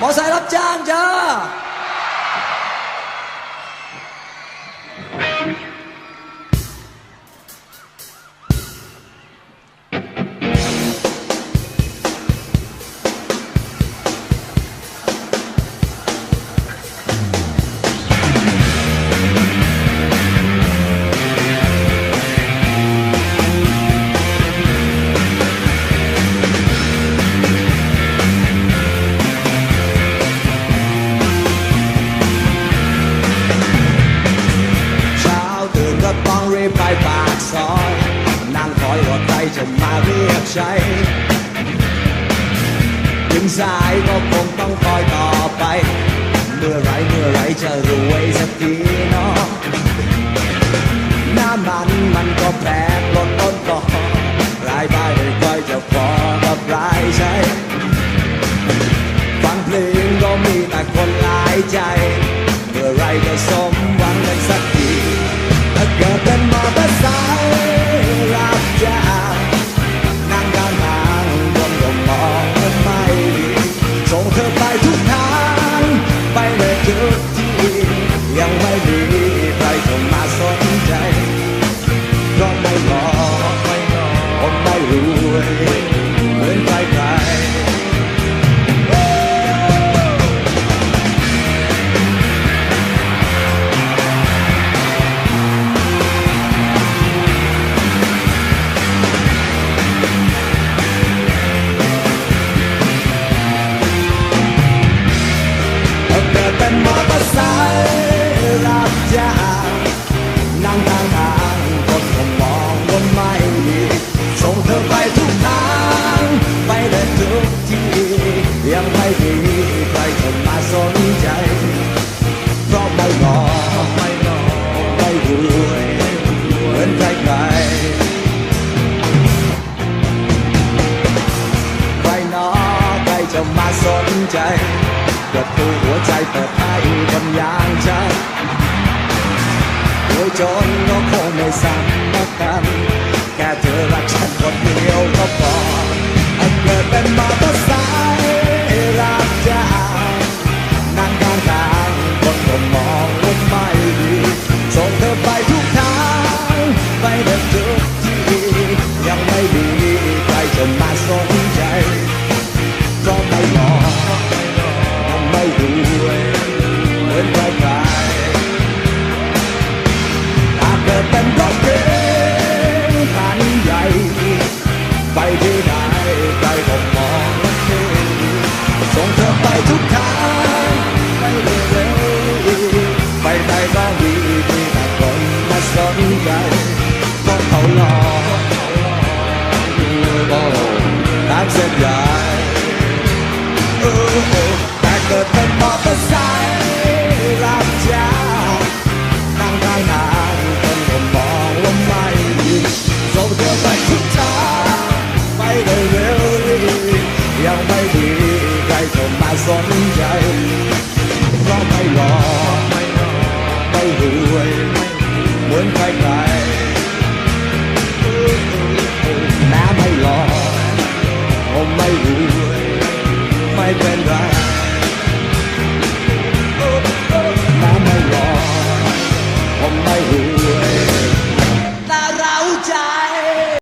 มอไซค์รับจ้างจ้า ไปปากซอยนั่งคอยว่าใครจะมาเรียกใช้ถึงสายก็คงต้องคอยต่อไป เมื่อไรเมื่อไรจะรวยสักทีเนาะหน้ำมันมันก็แพงลดต้นก็รายได้ไม่ค่อยจะพอกับรายใช้ฟังเพลงก็มีแต่คนหลายใจ ไปเลยทุกที่ยังไม่มีใครเข้ามาสนใจ ก็ไม่หล่อไม่หล่อผมไม่ร เป็นมอเตอร์ไซค์รับจ้างนั่งทางทางคนคงมองว่าไม่ดีส่งเธอไปทุกทาง ไปได้ทุกที่ ยังไม่มีใครเข้ามาสนใจเพราะไม่หล่อไม่หล่อไม่รวยเหมือนใครใครใครหนอใครจะมาสนใจ ประตูหัวใจเปิดให้คนอย่างฉันโดยจนก็คงไม่สำคัญแค่เธอรักฉันคนเดียวก็พอเกิดเป็นมา